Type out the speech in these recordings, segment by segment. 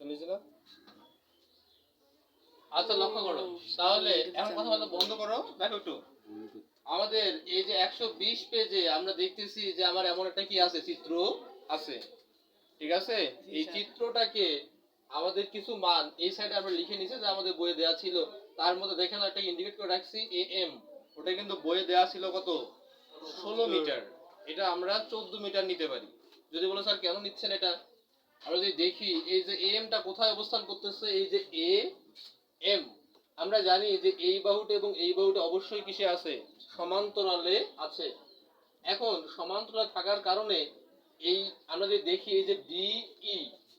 চল্লিশ আচ্ছা লক্ষ্য করো। তাহলে এখন কথা বলা বন্ধ করো। দেখো একটু। আমাদের এই যে একশো বিশ পেজে আমরা দেখতেছি যে আমার এমন একটা কি আছে? চিত্র আছে। ঠিক আছে? এই চিত্রটাকে আমাদের কিছু মান এই সাইডে আমরা লিখে নিছি যে আমাদের বইয়ে দেওয়া ছিল। তার মধ্যে দেখেন একটা ইন্ডিকেট করে রাখছি এ এম ওটা কিন্তু বইয়ে দেওয়া ছিল কত? ষোলো মিটার। এটা আমরা চোদ্দ মিটার নিতে পারি। যদি বলো স্যার কেন নিচ্ছেন এটা? আমরা যদি দেখি এই যে এমটা কোথায় অবস্থান করতেছে? এই যে এ এম আমরা জানি যে এই বাহুটা এবং এই বাহুটা অবশ্যই কিসে আছে? সমান্তরালে আছে। এখন সমান্তরাল থাকার কারণে এই আমরা যদি দেখি এই যে ডি ই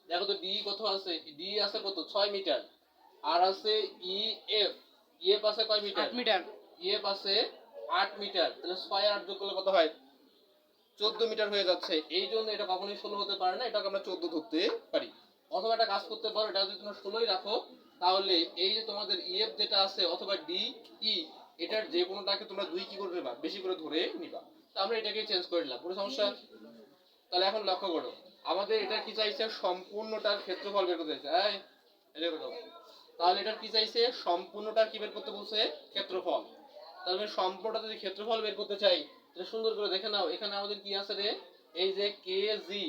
দেখো তো ডি কত আছে? ডি আছে কত? ছয় মিটার। আর আছে ই এফ ইএফ আছে কয় মিটার? আট মিটার। ইএফ আছে আট মিটার। তাহলে ছয় আট যোগ করলে কত হয়? চোদ্দ মিটার হয়ে যাচ্ছে। এই জন্য এটা কখনোই ষোলো হতে পারে না, এটাকে আমরা চোদ্দ ধরতে পারি। অথবা একটা কাজ করতে পারো, এটা যদি তোমরা ষোলোই রাখো, তাহলে এই যে তোমাদের ইএফ যেটা আছে, অথবা ডি ই এটার যে কোনোটাকে তোমরা দুই কি করে নেবা বেশি করে ধরে নিবা। তো আমরা এটাকে চেঞ্জ করে নিলাম, কোনো সমস্যা? তাহলে এখন লক্ষ্য করো, আমাদের এটা কি চাইছে? সম্পূর্ণটার ক্ষেত্রফল বের করতে চাইছে। তাহলে এটা কি চাইছে? সম্পূর্ণটার কি বের করতে বলছে? ক্ষেত্রফল। তাহলে সম্পূর্ণটা যদি ক্ষেত্রফল বের করতে চাই তাহলে সুন্দর করে দেখে নাও, এখানে আমাদের কি আছে রে? এই যে কে জি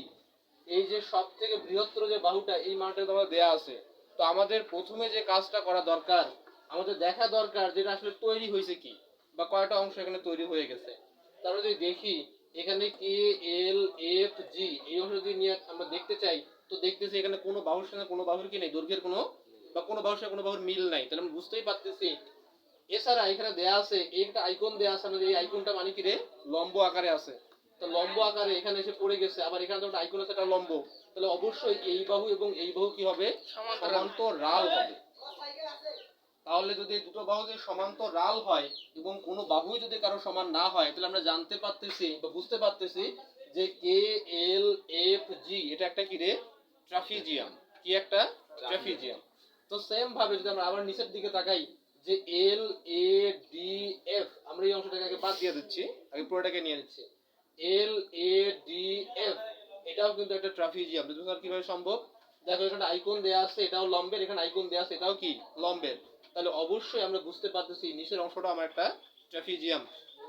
এই যে সব থেকে বৃহত্তর যে বাহুটা, এই মানটা তোমাদের দেয়া আছে। তো আমাদের প্রথমে যে কাজটা করা দরকার, আমাদের দেখা দরকার যেটা আসলে তৈরি হয়েছে কি, বা কয়টা অংশ এখানে তৈরি হয়ে গেছে। তারপরে যদি দেখি, এখানে কে এল এফ জি এই অংশ যদি নিয়ে আমরা দেখতে চাই, তো দেখতেছি এখানে কোনো বাহুর সঙ্গে কোনো বাহুর কি নেই, দৈর্ঘ্যের কোনো, বা কোনো বাহুর সঙ্গে কোনো বাহুর মিল নাই। তাহলে আমরা বুঝতেই পারতেছি এছাড়া এখানে দেয়া আছে একটা আইকন দেয়া আছে আমাদের এই আইকনটা মানে কি রে? লম্ব আকারে আছে। তো লম্ব আকারে এখানে এসে পড়ে গেছে আবার এখানে তো আইকন আছে এটা লম্ব। তাহলে অবশ্যই এই বাহু এবং এই বাহু কি হবে? সমান্তরাল। সমান্তরাল হবে। তাহলে যদি দুটো বাহু যদি সমান্তরাল হয় এবং কোনো বাহুই যদি কারও সমান না হয় তাহলে আমরা জানতে পারতেছি বা বুঝতে পারতেছি যে কে এল এফ জি এটা একটা কি রে? ট্রাফিজিয়াম কি একটা? ট্রাফিজিয়াম তো সেম ভাবে যদি আমরা আবার নিচের দিকে তাকাই যে এল এ ডি এফ আমরা এই অংশটাকে আগে বাদ দিয়ে দিচ্ছি, আগে পুরোটাকে নিয়ে নিচ্ছি। এল এ ডি এফ এটাও কিন্তু একটা ট্রাফিজিয়াম বুঝতে কীভাবে সম্ভব? দেখো, এখানে আইকন দেয়া আছে, এটাও লম্বের, এখানে আইকন দেয়া আছে, এটাও কি? লম্বের। তাহলে অবশ্যই আমরা বুঝতে পারতেছি নিচের অংশটা আমার একটা ট্রাফিজিয়াম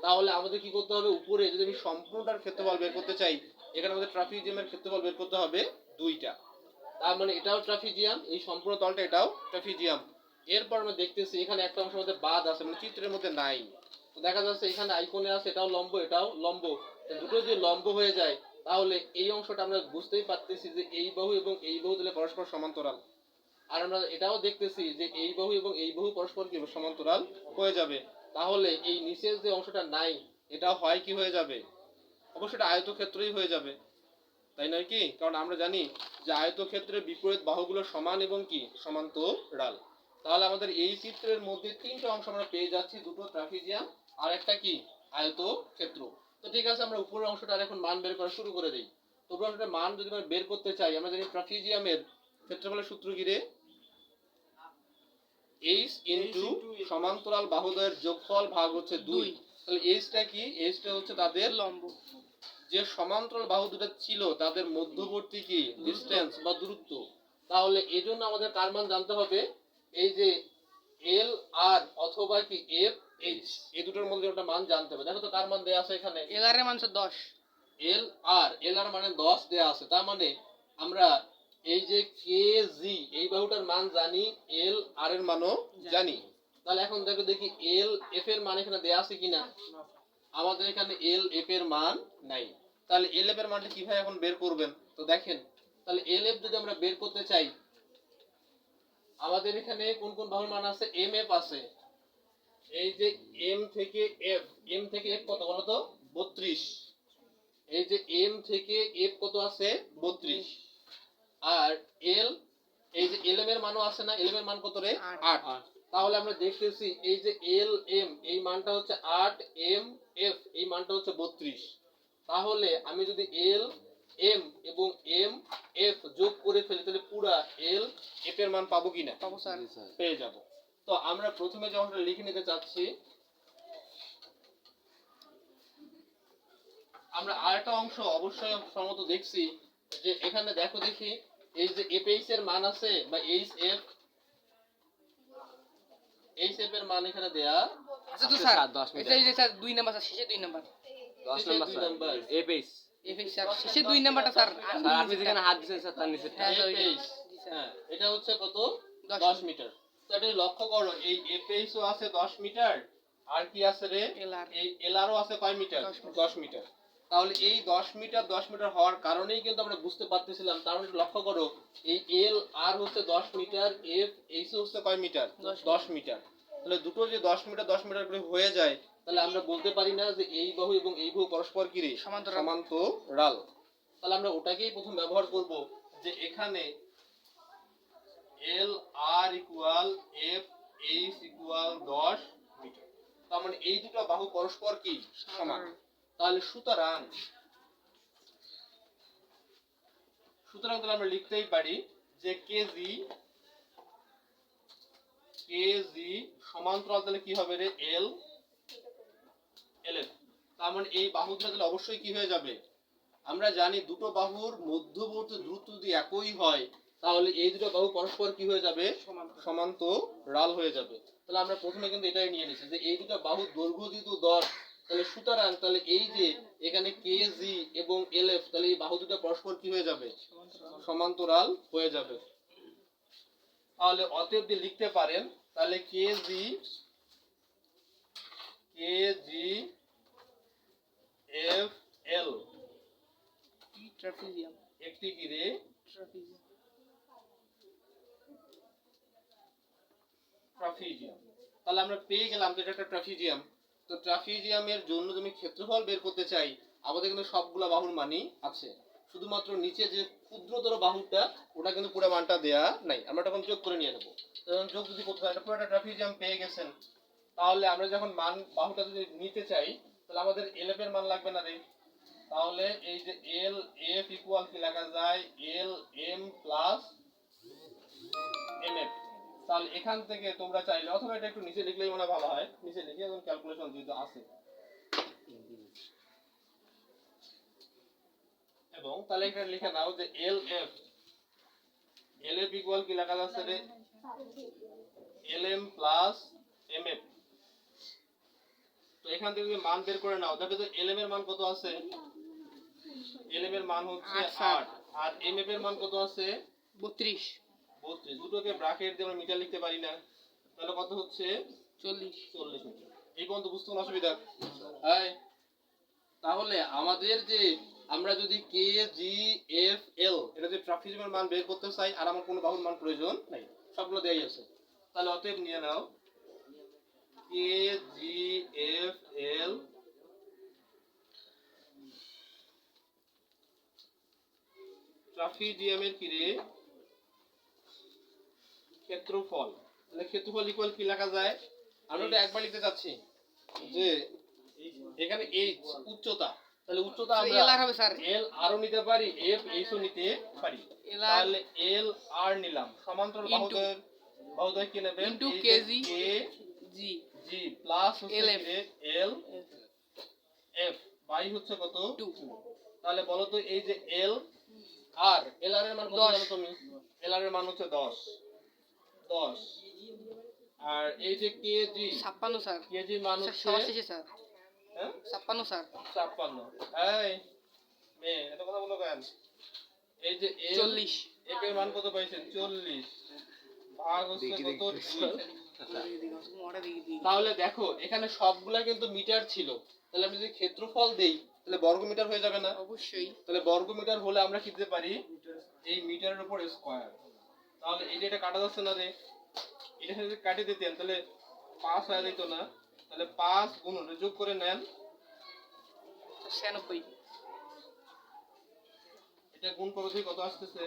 তাহলে আমাদের কি করতে হবে? উপরে যদি আমি সম্পূর্ণটার ক্ষেত্রফল বের করতে চাই, এখানে আমাদের ট্রাফিজিয়ামের ক্ষেত্রফল বের করতে হবে দুইটা। তার মানে এটাও ট্রাফিজিয়াম এই সম্পূর্ণ তলটা এটাও ট্রাফিজিয়াম এরপর আমরা দেখতেছি এখানে একটা অংশ আমাদের বাদ আছে মানে চিত্রের মধ্যে নাই। দেখা যাচ্ছে এখানে আইকনে আছে, এটাও লম্ব এটাও লম্ব। দুটো যদি লম্ব হয়ে যায়, তাহলে এই অংশটা আমরা বুঝতেই পারতেছি যে এই বাহু এবং এই বাহু তাহলে পরস্পর সমান্তরাল। আর আমরা এটাও দেখতেছি যে এই বাহু এবং এই বাহু পরস্পর কি সমান্তরাল হয়ে যাবে। তাহলে এই নিচের যে অংশটা নাই এটা হয় কি হয়ে যাবে? অবশ্যই এটা আয়তক্ষেত্রই হয়ে যাবে। তাই নয় কি? কারণ আমরা জানি যে আয়তক্ষেত্রের বিপরীত বাহুগুলো সমান এবং কি? সমান্তরাল। তাহলে আমাদের এই চিত্রের মধ্যে তিনটা অংশ আমরা পেয়ে যাচ্ছি দুটো ট্রাফিজিয়াম আর একটা কি? আয়তক্ষেত্র। তো ঠিক আছে আমরা উপরের অংশটার এখন মান বের করা শুরু করে দিই। তো উপরের মান যদি আমরা বের করতে চাই আমরা জানি ট্রাফিজিয়ামের ক্ষেত্রফলের সূত্র কি রে? এইচ ইনটু সমান্তরাল বাহুদ্বয়ের যোগফল ভাগ হচ্ছে দুই। তাহলে এইচটা কি? এইচটা হচ্ছে তাদের লম্ব। যে সমান্তরাল বাহু দুটো ছিল তাদের মধ্যবর্তী কি? ডিস্টেন্স বা দূরত্ব। তাহলে এই জন্য আমাদের কার মান জানতে হবে? এই যে এল আর অথবা কি এফ এইচ এই দুটোর মধ্যে একটা মান জানতে হবে দেখো তো কার মান দেয়া আছে এখানে? এল আর এর মান মাংস দশ। এল আর এল আর মানে দশ দেয়া আছে তার মানে আমরা এই যে কে জি এই বাহুটার মান জানি এল আর এর মানও জানি। তাহলে এখন দেখো দেখি এল এফ এর মান এখানে দেয়া আছে কিনা? আমাদের এখানে এল এফ এর মান নাই। তাহলে এল এফ এর মানটা কীভাবে এখন বের করবেন? তো দেখেন তাহলে এল এফ যদি আমরা বের করতে চাই আমাদের এখানে কোন কোন বাহুর মান আছে? এম এফ আছে। এই যে এম থেকে এফ এম থেকে এফ কত বলো তো? বত্রিশ। এই যে এম থেকে এফ কত আছে? বত্রিশ। আর এল এই যে এল এম এর মানও আছে না? এল এম এর মান কত রে? আট। আট। তাহলে আমরা দেখতেছি এই যে এল এম এই মানটা হচ্ছে আট এম এফ এই মানটা হচ্ছে বত্রিশ। তাহলে আমি যদি এল এম এবং এম এফ যোগ করে ফেলি তাহলে পুরা এল এফ এর মান পাবো কিনা? পাবো স্যার। পেয়ে যাব। তো আমরা প্রথমে যে অংশটা লিখে নিতে চাচ্ছি আমরা আরেকটা অংশ অবশ্যই সম্মত দেখছি যে এখানে দেখো দেখি এই যে এফ এইচ এর মান আছে বা এইচ এফ এইচ এফ এর মান এখানে দেয়া আচ্ছা তো স্যার স্যার, দশ মিটার। এটা এই যে স্যার দুই নাম্বার স্যার শেষে দুই নাম্বার। দশ শেষে নাম্বার দুই স্যার। নাম্বার। এ পেজ এফএক্স স্যার শেষে দুই নাম্বারটা স্যার স্যার আপনি যেখানে হাত দিচ্ছেন স্যার তার নিচে স্যার, এফ ওইটা। এইচ এটা হচ্ছে কত? দশ মিটার। তো এটা লক্ষ্য করো এই এফ আছে দশ মিটার আর কি আছে রে? এই এলআরও আছে কয় মিটার? দশ মিটার। তাহলে এই দশ মিটার দশ মিটার হওয়ার কারণেই কিন্তু আমরা বুঝতে পারতেছিলাম তার লক্ষ্য করো এই এল আর হচ্ছে দশ মিটার এফ এইচ হচ্ছে কয় মিটার? দশ দশ মিটার। তাহলে দুটো যে দশ মিটার দশ মিটার করে হয়ে যায় তাহলে আমরা বলতে পারি না যে এই বাহু এবং এই বাহু পরস্পর কি। সমান্তরাল। তাহলে আমরা ওটাকেই প্রথম ব্যবহার করব যে এখানে L R equal F H equal দশ মিটার। তার মানে এই দুটো বাহু পরস্পর কি? সমান। তাহলে সুতরাং সুতরাং তাহলে আমরা লিখতেই পারি যে কেজি কেজি সমান্তরাল তাহলে কি হবে রে? এল এল এফ তার মানে এই বাহু দুটো তাহলে অবশ্যই কি হয়ে যাবে? আমরা জানি দুটো বাহুর মধ্যবর্তী দূরত্ব যদি একই হয় তাহলে এই দুটো বাহু পরস্পর কি হয়ে যাবে? সমান্তরাল। সমান্তরাল হয়ে যাবে। তাহলে আমরা প্রথমে কিন্তু এটাই নিয়ে নিচ্ছি যে এই দুটো বাহুর দৈর্ঘ্য যেহেতু দশ তাহলে সুতরাং তাহলে এই যে এখানে কে জি এবং এল এফ তাহলে এই বাহু দুটো পরস্পর কি হয়ে যাবে? সমান্তরাল। সমান্তরাল হয়ে যাবে। তাহলে অতএব দিয়ে লিখতে পারেন তাহলে কে জি কে জি এফ এল ট্রাপিজিয়াম একটি কি রে? ট্রাপিজিয়াম ট্রাফিজিয়াম তাহলে আমরা পেয়ে গেলাম যে এটা একটা ট্রাফিজিয়াম তো ট্রাফিজিয়ামের জন্য তুমি ক্ষেত্রফল বের করতে চাই আমাদের কিন্তু সবগুলা বাহুর মানই আছে। শুধুমাত্র নিচে যে ক্ষুদ্রতর বাহুটা ওটা কিন্তু পুরো মানটা দেয়া নাই। আমরা তখন যোগ করে নিয়ে নেব। তখন যোগ যদি করতে হয় এটা পুরো একটা ট্রাফিজিয়াম পেয়ে গেছেন। তাহলে আমরা যখন মান বাহুটা যদি নিতে চাই তাহলে আমাদের এলএফ এর মান লাগবে না রে। তাহলে এই যে এল এফ ইকুয়াল কি লেখা যায়? L M plus M F তাহলে এখান থেকে তোমরা চাইলে, অথবা এটা একটু নিচে লিখলেই মনে ভালো হয়। নিচে লিখে এখন ক্যালকুলেশন যেহেতু আছে। এবং তাহলে এখানে লিখে নাও যে L F L F equal কি লেখা যাচ্ছে রে? L M plus M F তো এখান থেকে তুমি মান বের করে নাও। দেখো তো এল এম এর মান কত আছে? এল এম এর মান হচ্ছে আট, সাত। আট। আর এম এফ এর মান কত আছে? বত্রিশ। বত্রিশ। দুটোকে ব্রাকেট দিয়ে আমরা মিটার লিখতে পারি না। তাহলে কত হচ্ছে? চল্লিশ। চল্লিশ মিটার। এই পর্যন্ত বুঝতে কোনো অসুবিধা? এই, তাহলে আমাদের যে আমরা যদি কে জি এফ এল এটা যে ট্রাফিজিমের মান বের করতে চাই আর আমার কোনো বাহুর মান প্রয়োজন নাই। সবগুলো দেয়াই আছে। তাহলে অতএব নিয়ে নাও। কে জি এফ এল ট্রাফিজিয়ামের কি রে? ক্ষেত্রফল। তাহলে ক্ষেত্রফল ইকুয়াল কি লেখা যায়? আমরা ওটা একবার লিখতে চাচ্ছি। যে এখানে এইচ উচ্চতা। তাহলে উচ্চতা আমরা এল আর হবে স্যার এল আরও নিতে পারি এফ এইচও নিতে পারি। তাহলে এল আর নিলাম। সমান্তরাল বাহুদের বাহুদের কি নেবেন? যে kg কে জি জি প্লাস হচ্ছে এল এফ বাই হচ্ছে কত? টু তাহলে বলো তো এই যে এল আর এল আর এর মান কত জানো তুমি? এল আর এর মান হচ্ছে দশ। দশ। আর এই যে কেজি ছাপ্পান্ন স্যার। কেজি মান হচ্ছে সবার শেষে স্যার। হ্যাঁ? ছাপ্পান্ন স্যার। ছাপ্পান্ন। এই মেয়ে এত কথা বলো কেন? এই যে এল চল্লিশ। এফ এর মান কত পাইছেন? চল্লিশ। ভাগ হচ্ছে কত? তাহলে দেখো এখানে সবগুলা কিন্তু মিটার ছিল। তাহলে আমি যদি ক্ষেত্রফল দেই তাহলে বর্গ মিটার হয়ে যাবে না? অবশ্যই। তাহলে বর্গ মিটার হলে আমরা কি দিতে পারি? এই মিটারের উপর স্কোয়ার তাহলে এই যে এটা কাটা যাচ্ছে না রে? এটা যদি কাটে দিতেন তাহলে পাঁচ হয়ে যেত না? তাহলে পাঁচ গুণ হলে যোগ করে নেন। ছিয়ানব্বই। এটা গুণ করো দেখি কত আসতেছে?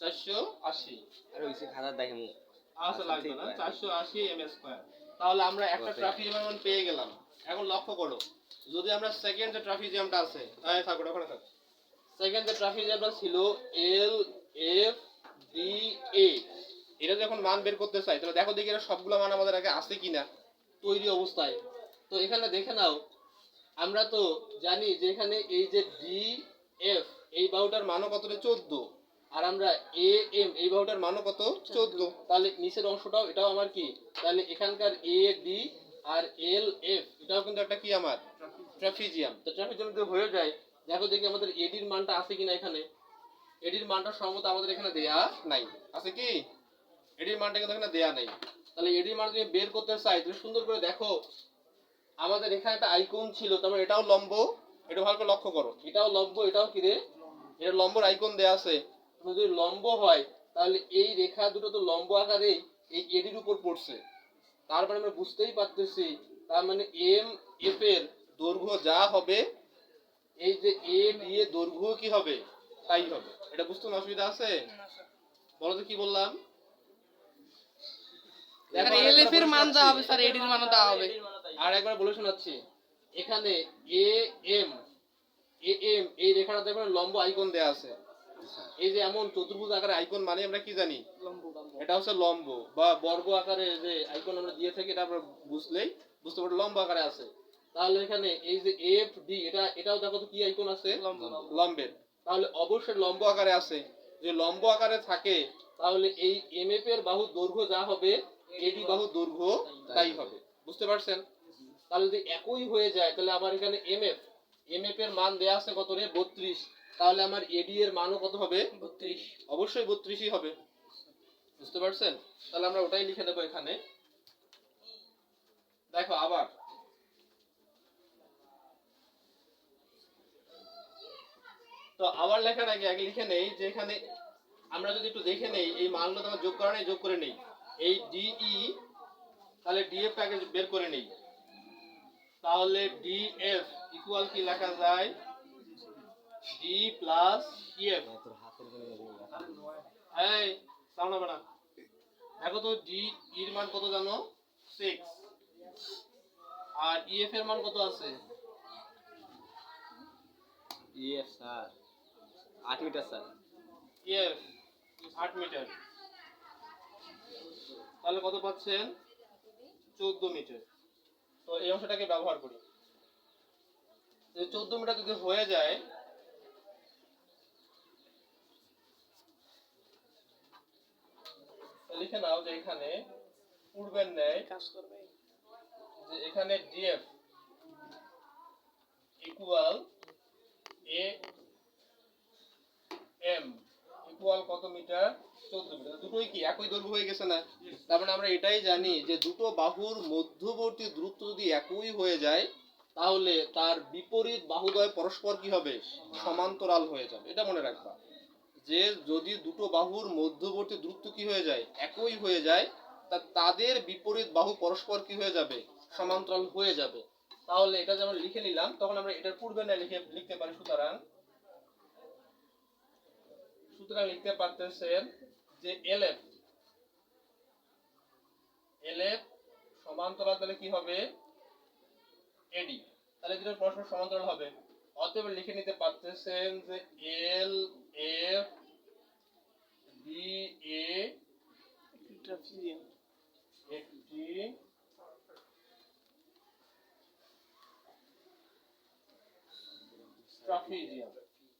চারশো আশি। আর ওই সে খাতা দেখেন। আচ্ছা লাগবে না। চারশো আশি এম স্কোয়ার তাহলে আমরা একটা. ট্রাফিক মান পেয়ে গেলাম। এখন লক্ষ্য করো যদি আমরা সেকেন্ড যে ট্রাফিক জ্যামটা আছে তাই থাকো ওখানে থাকো। সেকেন্ড যে ট্রাফিক জ্যামটা ছিল এল এফ ডি এ এটা যখন মান বের করতে চাই তাহলে দেখো দেখি এটা সবগুলো মান আমাদের আগে আছে কিনা তৈরি অবস্থায়। তো এখানে দেখে নাও আমরা তো জানি যে এখানে এই যে ডি এফ এই বাহুটার মানও কতটা? চোদ্দ। আর আমরা এ এম এই বাহুটার মানও কত? চোদ্দ। তাহলে নিচের অংশটাও, এটাও আমার কি? তাহলে এখানকার A D R L F এটাও কিন্তু একটা কি আমার? ট্রাফিজিয়াম তো ট্রাফিজিয়াম যদি হয়ে যায়। দেখো দেখি আমাদের এডির মানটা আছে কিনা এখানে। এডির মানটা সম্ভবত আমাদের এখানে দেয়া নাই। আছে কি? এডির মানটা কিন্তু এখানে দেয়া নাই। তাহলে এডির মান তুমি বের করতে চাই তুমি সুন্দর করে দেখো। আমাদের এখানে একটা আইকন ছিল তারপর এটাও লম্ব। এটা ভালো করে লক্ষ্য করো। এটাও লম্ব, এটাও কি রে? এটা লম্বর আইকন দেয়া আছে। যদি লম্ব হয় তাহলে এই রেখা দুটো তো লম্ব আকারে এই এডির উপর পড়ছে। তার মানে আমরা বুঝতেই পারতেছি তার মানে এম এফ এর দৈর্ঘ্য যা হবে এই যে এ দিয়ে দৈর্ঘ্য কি হবে? তাই হবে। এটা বুঝতে অসুবিধা আছে? বলো তো কি বললাম? স্যার এল এফ এর মান যা হবে। স্যার এডির মানও তা হবে। আর একবার বলে শোনাচ্ছি এখানে এ এম এ এম এই রেখাটা দেখবেন লম্ব আইকন দেয়া আছে। এই যে এমন চতুর্ভুজ আকারে আইকন মানে আমরা কি জানি? এটা হচ্ছে লম্ব বা বর্গ আকারে যে আইকন আমরা দিয়ে থাকি এটা আমরা বুঝলেই বুঝতে পারব লম্ব আকারে আছে। তাহলে এখানে এই যে এফ ডি এটা এটাও দেখো তো কি আইকন আছে? লম্বের। তাহলে অবশ্যই লম্ব আকারে আছে। যে লম্ব আকারে থাকে তাহলে এই এম এফ এর বাহু দৈর্ঘ্য যা হবে এডি বাহু দৈর্ঘ্য তাই হবে। বুঝতে পারছেন? তাহলে যদি একই হয়ে যায় তাহলে আমার এখানে এম এফ এম এফ এর মান দেয়া আছে কত রে? বত্রিশ। তাহলে আমার এডি এর মানও কত হবে? বত্রিশ। অবশ্যই বত্রিশই হবে। বুঝতে পারছেন? তাহলে আমরা ওটাই লিখে দেবো এখানে। দেখো আবার। তো আবার লেখার আগে আগে লিখে নেই যে এখানে আমরা যদি একটু দেখে নেই এই মানগুলো তো আমার যোগ করা নেই যোগ করে নেই। এই ডিই তাহলে ডিএফ আগে বের করে নেই। তাহলে ডিএফ ইকুয়াল কি লেখা যায়? ডি প্লাস ইএফ এই সাউন্ড হবে না। দেখো তো ডি এর মান কত জানো? সিক্স আর ইএফ এর মান কত আছে? ইয়ে স্যার আট মিটার স্যার ইএফ আট মিটার। তাহলে কত পাচ্ছেন? চোদ্দ মিটার। তো এই অংশটাকে ব্যবহার করি। চোদ্দ মিটার যদি হয়ে যায় লিখে নাও যে এখানে পূর্বের ন্যায় কাজ করবে। যে এখানে DF equal A M equal কত মিটার? চোদ্দ মিটার। দুটোই কি একই দৈর্ঘ্য হয়ে গেছে না? তার মানে আমরা এটাই জানি যে দুটো বাহুর মধ্যবর্তী দূরত্ব যদি একই হয়ে যায় তাহলে তার বিপরীত বাহুদ্বয় পরস্পর কি হবে? সমান্তরাল হয়ে যাবে। এটা মনে রাখবা। যে যদি দুটো বাহুর মধ্যবর্তী দূরত্ব কি হয়ে যায়? একই হয়ে যায়, তা তাদের বিপরীত বাহু পরস্পর কি হয়ে যাবে? সমান্তরাল হয়ে যাবে। তাহলে এটা যেমন লিখে নিলাম, তখন আমরা এটার পূর্বে না লিখে, লিখতে পারি সুতরাং সুতরাং লিখতে পারতেছেন যে এলএফ এলএফ সমান্তরাল তাহলে কি হবে? এডি তাহলে দুটো পরস্পর সমান্তরাল হবে। অতএব লিখে নিতে পারতেছেন যে এল এফ ডি এ একটি ট্রাফিজিয়াম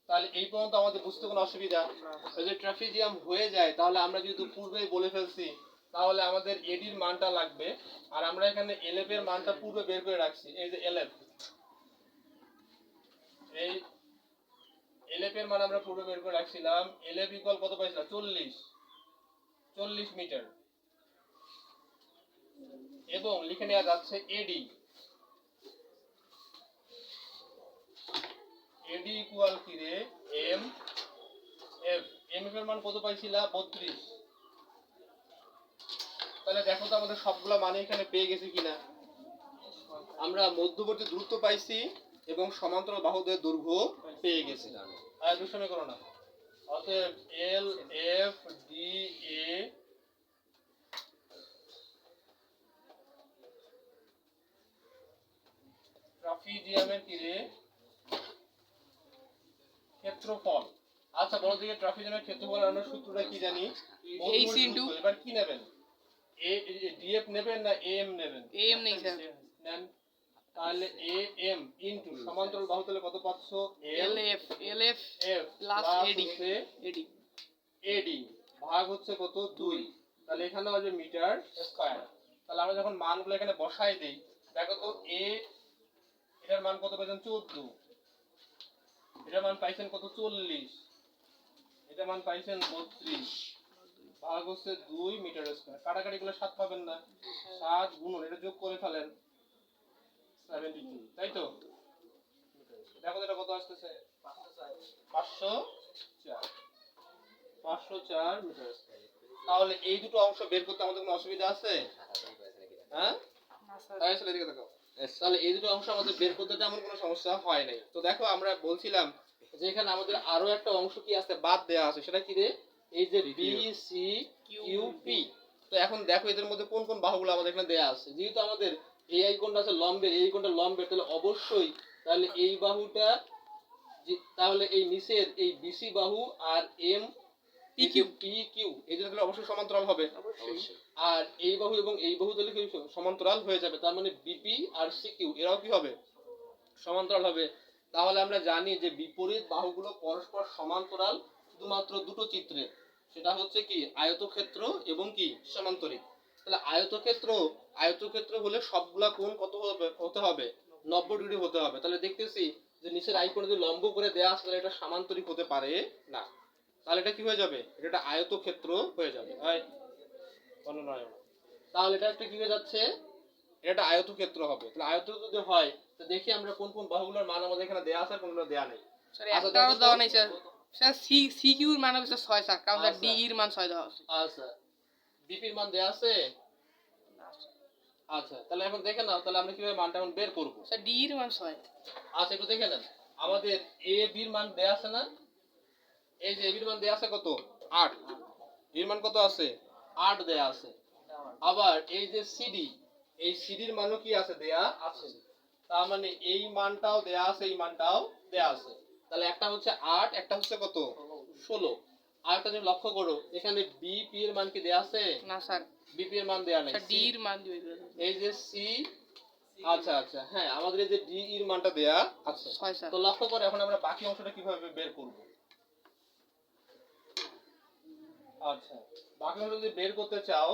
তাহলে এই পর্যন্ত আমাদের বুঝতে কোনো অসুবিধা? যদি ট্রাফিজিয়াম হয়ে যায় তাহলে আমরা যেহেতু পূর্বেই বলে ফেলছি তাহলে আমাদের এডির মানটা লাগবে। আর আমরা এখানে এলএফ এর মানটা পূর্বে বের করে রাখছি এই যে এলএফ এই এলএফ এর মান আমরা পূর্বে বের করে রাখছিলাম। এলএফ ইকুয়াল কত পাইছিলাম? চল্লিশ। চল্লিশ মিটার। এবং লিখে নেওয়া যাচ্ছে এডি এডি ইকুয়াল কি রে? এম এফ এম এফ এর মান কত পাইছিলা? বত্রিশ। তাহলে দেখো তো আমাদের সবগুলা মানে এখানে পেয়ে গেছি কিনা। আমরা মধ্যবর্তী দূরত্ব পাইছি এবং সমান্তরাল বাহুদের দৈর্ঘ্য পেয়ে গেছি। আর দুষ্টমি করো না। অতএব এল এফ ডি এ ট্রাফিজিয়ামের তীরে ক্ষেত্রফল। আচ্ছা বলো দিকে ট্রাফিজিয়ামের ক্ষেত্রফল আমরা সূত্রটা কি জানি? H into- এবার কি নেবেন? এ ডিএফ নেবেন না এম নেবেন? এম নেই স্যার নেন। তাহলে এ এম ইনটু সমান্তরাল বাহু তাহলে কত পাচ্ছ? L F L F F AD হচ্ছে এডি এডি ভাগ হচ্ছে কত? দুই। তাহলে এখানে হবে মিটার স্কয়ার। তাহলে আমরা যখন মানগুলো এখানে বসাই দেই দেখো তো এ এটার মান কত পেয়েছেন চোদ্দ। এটার মান পাইছেন কত? চল্লিশ। এটার মান পাইছেন বত্রিশ। ভাগ হচ্ছে দুই মিটার স্কয়ার। কাটাকাটি গুলো সাত পাবেন না। সাত গুণন এটা যোগ করে ফেলেন। সেভেন্টি তাই তো? দেখো এটা কত আসতেছে? পাঁচশো চার। পাঁচশো চার মিটার তাহলে এই দুটো অংশ বের করতে আমাদের কোনো অসুবিধা আছে? হ্যাঁ? এদিকে দেখো। তাহলে এই দুটো অংশ আমাদের বের করতে তেমন কোনো সমস্যা হয় নাই। তো দেখো আমরা বলছিলাম যে এখানে আমাদের আরও একটা অংশ কি আছে বাদ দেওয়া আছে। সেটা কি রে? এই যে বি সি কিউ পি তো এখন দেখো এদের মধ্যে কোন কোন বাহুগুলো আমাদের এখানে দেওয়া আছে। যেহেতু আমাদের এই আইকনটা আছে লম্বের এই আইকনটা লম্বের তাহলে অবশ্যই তাহলে এই বাহুটা তাহলে এই নিচের এই বিসি বাহু আর এম এই দুটো তাহলে অবশ্যই সমান্তরাল হবে। আর এই বাহু এবং এই বাহু তাহলে কি সমান্তরাল হয়ে যাবে তার মানে বিপি আর সিকিউ এরাও কি হবে? সমান্তরাল হবে। তাহলে আমরা জানি যে বিপরীত বাহুগুলো পরস্পর সমান্তরাল শুধুমাত্র দুটো চিত্রে। সেটা হচ্ছে কি আয়তক্ষেত্র এবং কি সমান্তরিক। তাহলে আয়তক্ষেত্র আয়তক্ষেত্র হলে সবগুলা কোণ কত হবে? হতে হবে? নব্বই ডিগ্রি হতে হবে। তাহলে দেখতেছি যে নিচের আইকন যদি লম্ব করে দেওয়া আছে তাহলে এটা সামান্তরিক হতে পারে না। তাহলে এটা কি হয়ে যাবে? এটা একটা আয়তক্ষেত্র হয়ে যাবে। তাহলে এটা একটা কি হয়ে যাচ্ছে? এটা একটা আয়তক্ষেত্র হবে। তাহলে আয়তক্ষেত্র যদি হয় তো দেখি আমরা কোন কোন বাহুগুলোর মান আমাদের এখানে দেওয়া আছে কোনগুলো দেওয়া নেই। স্যার আচ্ছা, একটাও দেওয়া নেই স্যার স্যার সি সি কিউর মান হচ্ছে ছয় স্যার কারণ আচ্ছা। ডি এর মান ছয় দেওয়া আছে। আচ্ছা। বিপির মান দেওয়া আছে? আচ্ছা তাহলে এখন দেখে নাও তাহলে আমরা কীভাবে মানটা এখন বের করব? স্যার ডি এর মান ছয় আচ্ছা একটু দেখে নেন। আমাদের এ বির মান দেয়া আছে না? এই যে এ বির মান দেয়া আছে কত? আট। এর মান কত আছে? আট দেয়া আছে। আবার এই যে সিডি এই সিডির মানও কি আছে দেয়া আছে? তার মানে এই মানটাও দেয়া আছে এই মানটাও দেয়া আছে। তাহলে একটা হচ্ছে আট একটা হচ্ছে কত? ষোলো। আর একটা যদি লক্ষ্য করো এখানে বিপি এর মান কি দেয়া আছে? না স্যার। বিপি এর মান দেয়া নাই। ডি এর মান দিবে এই যে সি আচ্ছা আচ্ছা হ্যাঁ আমাদের যে ডি এর মানটা দেয়া আছে তো লক্ষ্য করে এখন আমরা বাকি অংশটা কীভাবে বের করব? আচ্ছা বাকি অংশ যদি বের করতে চাও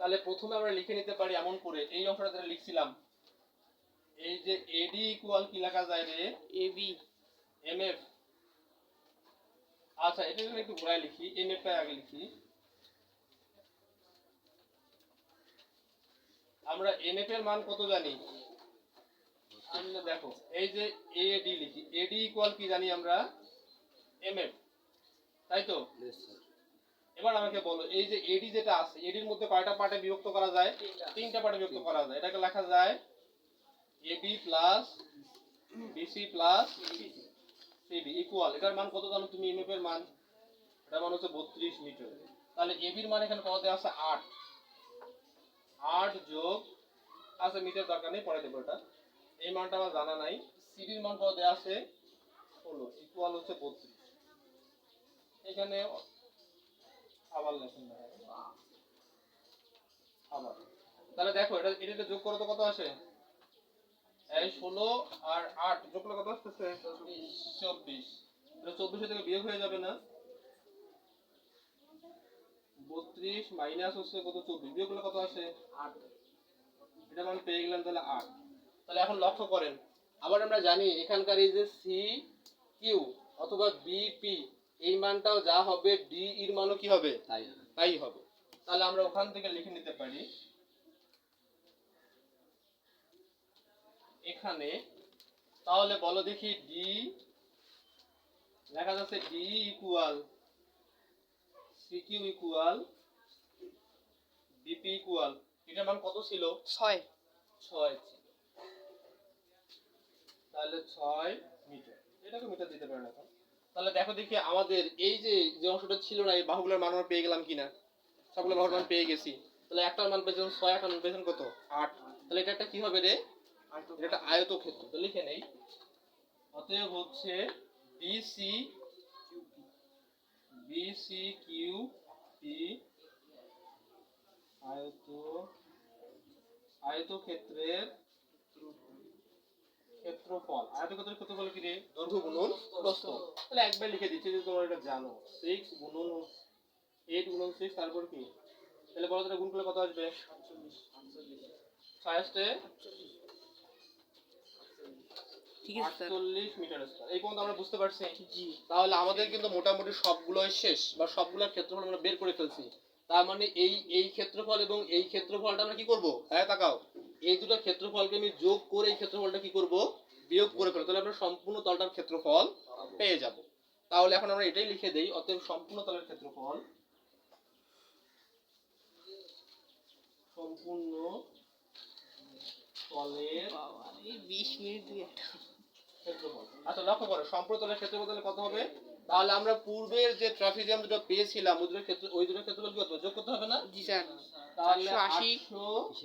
তাহলে প্রথমে আমরা লিখে নিতে পারি এমন করে এই অংশটা যেটা লিখছিলাম। এই যে এডি ইকুয়াল কি লেখা যায় রে? এ বি এমএফ আচ্ছা এটা একটু ঘোরায় লিখি এমএফ আগে লিখি। আমরা এনএফ এর মান কত জানি? দেখো এই যে এডি লিখি এডি ইকুয়াল কি জানি আমরা? এমএফ তাই তো? এবার আমাকে বলো এই যে এডি যেটা আছে এডির মধ্যে কয়টা পার্টে বিভক্ত করা যায়? তিনটা। পার্টে বিভক্ত করা যায়। এটাকে লেখা যায় AB plus BC plus CB equal এটার মান কত জানো তুমি এমএফ এর মান? এটার মান হচ্ছে বত্রিশ মিটার। তাহলে এবির মান এখানে কত আছে? আট। আট যোগ আচ্ছা মিটার দরকার নেই পরে দেবো এটা। এই মানটা আমার জানা নাই। সিডির মান কত দেওয়া আছে ষোলো ইকুয়াল হচ্ছে বত্রিশ। এখানে আবার লেখেন আবার। তাহলে দেখো এটা এটা যোগ করো তো কত আসে? এই ষোলো আর আট যোগ করলে কত আসতেছে? চব্বিশ। এটা চব্বিশে থেকে বিয়োগ হয়ে যাবে না। বত্রিশ মাইনাস হচ্ছে কত চব্বিশ বিয়োগ করলে কত আসে? আট। এটা মানে পেয়ে গেলাম তাহলে আট। তাহলে এখন লক্ষ্য করেন আবার আমরা জানি এখানকার এই যে সি কিউ অথবা বিপি এই মানটাও যা হবে ডি এর মানও কি হবে? তাই তাই হবে। তাহলে আমরা ওখান থেকে লিখে নিতে পারি এখানে তাহলে বলো দেখি ডি লেখা যাচ্ছে D equal CQ equal BP equal এটার মান কত ছিল? ছয়। ছয় ছিল। তাহলে ছয় মিটার। এটাকে মিটার দিতে পারেন এখন। তাহলে দেখো দেখি আমাদের এই যে যে অংশটা ছিল না এই বাহুগুলোর মান আমরা পেয়ে গেলাম কিনা? সবগুলো বাহুর মান পেয়ে গেছি। তাহলে একটার মান পেয়েছেন ছয় একটার মান পেয়েছেন কত? আট। তাহলে এটা একটা কি হবে রে? এটা একটা আয়তক্ষেত্র। তো লিখে নেই। অতএব হচ্ছে বিসি বিসি কিউ পি আয়ত আয়তক্ষেত্রের ক্ষেত্রফল আয়তক্ষেত্রের ক্ষেত্রফল কি রে দৈর্ঘ্য গুণন প্রস্থ তাহলে একবার লিখে দিচ্ছি যে তোমরা এটা জানো সিক্স গুণন এইট গুণন সিক্স তারপর কি তাহলে বলো তো গুণ করলে কত আসবে ছয় আসতে ঠিক আছে স্যার। আটচল্লিশ মিটার স্কয়ার এই পর্যন্ত আমরা বুঝতে পারছি। জি। তাহলে আমাদের কিন্তু মোটামুটি সবগুলোই শেষ বা সবগুলোর ক্ষেত্রফল আমরা বের করে ফেলছি। তার মানে এই এই ক্ষেত্রফল এবং এই ক্ষেত্রফলটা আমরা কি করব? হ্যাঁ তাকাও। এই দুটো ক্ষেত্রফলকে আমি যোগ করে এই ক্ষেত্রফলটা কি করব? বিয়োগ করে ফেলব। তাহলে আমরা সম্পূর্ণ তলটার ক্ষেত্রফল পেয়ে যাব। তাহলে এখন আমরা এটাই লিখে দেই অতএব সম্পূর্ণ তলের ক্ষেত্রফল সম্পূর্ণ তলের বাবা এই বিশ মিনিট দুই একটা। ক্ষেত্রফল আচ্ছা লক্ষ্য করো সম্প্রতলের ক্ষেত্রফল তাহলে কত হবে? তাহলে আমরা পূর্বের যে ট্রাফিজিয়াম দুটো পেয়েছিলাম ওই দুটোর ক্ষেত্রে ওই দুটোর ক্ষেত্রফল কি করতে যোগ করতে হবে না? জি স্যার। তাহলে 480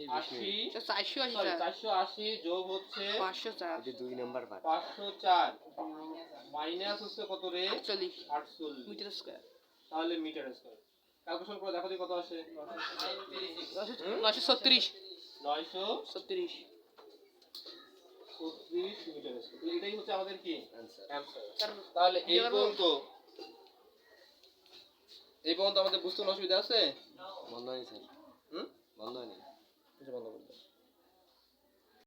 আটশো আশি স্যার চারশো আশি সরি স্যার। চারশো আশি যোগ হচ্ছে পাঁচশো চার। এটা দুই নাম্বার পাঁচশো চার। মাইনাস হচ্ছে কত রে? আটচল্লিশ। আটচল্লিশ। Metre square. তাহলে মিটার স্কয়ার। ক্যালকুলেশন করে দেখো দেখি কত আসে। নশো ছত্রিশ নয়শো ছত্রিশ ছত্রিশ মিটার স্কয়ার এটাই হচ্ছে আমাদের কি তাহলে এই? পর্যন্ত এই পর্যন্ত আমাদের বুঝতে অসুবিধা আছে? বন্ধ হয়নি স্যার। হুম? বন্ধ হয়নি। বন্ধ করে।